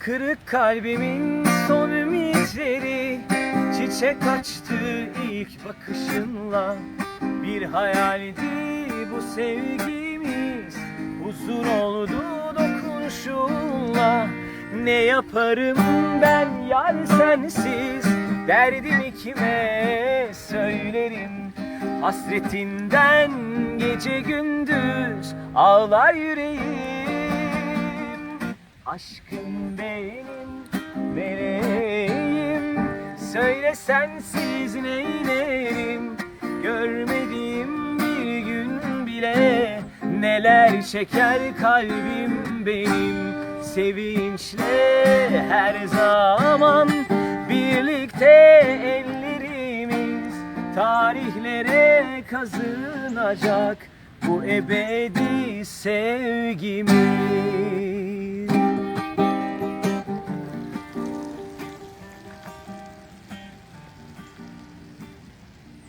Kırık kalbimin son ümitleri Çiçek açtı ilk bakışınla. Bir hayaldi bu sevgimiz Uzun oldu dokunuşunla. Ne yaparım ben yar sensiz Derdimi kime söylerim? Hasretinden gece gündüz ağlar yüreğim Aşkım benim meleğim Söyle sensiz neylerim? Görmediğim bir gün bile Neler çeker kalbim benim. Sevinçle her zaman Birlikte ellerimiz Tarihlere kazınacak Bu ebedi sevgimiz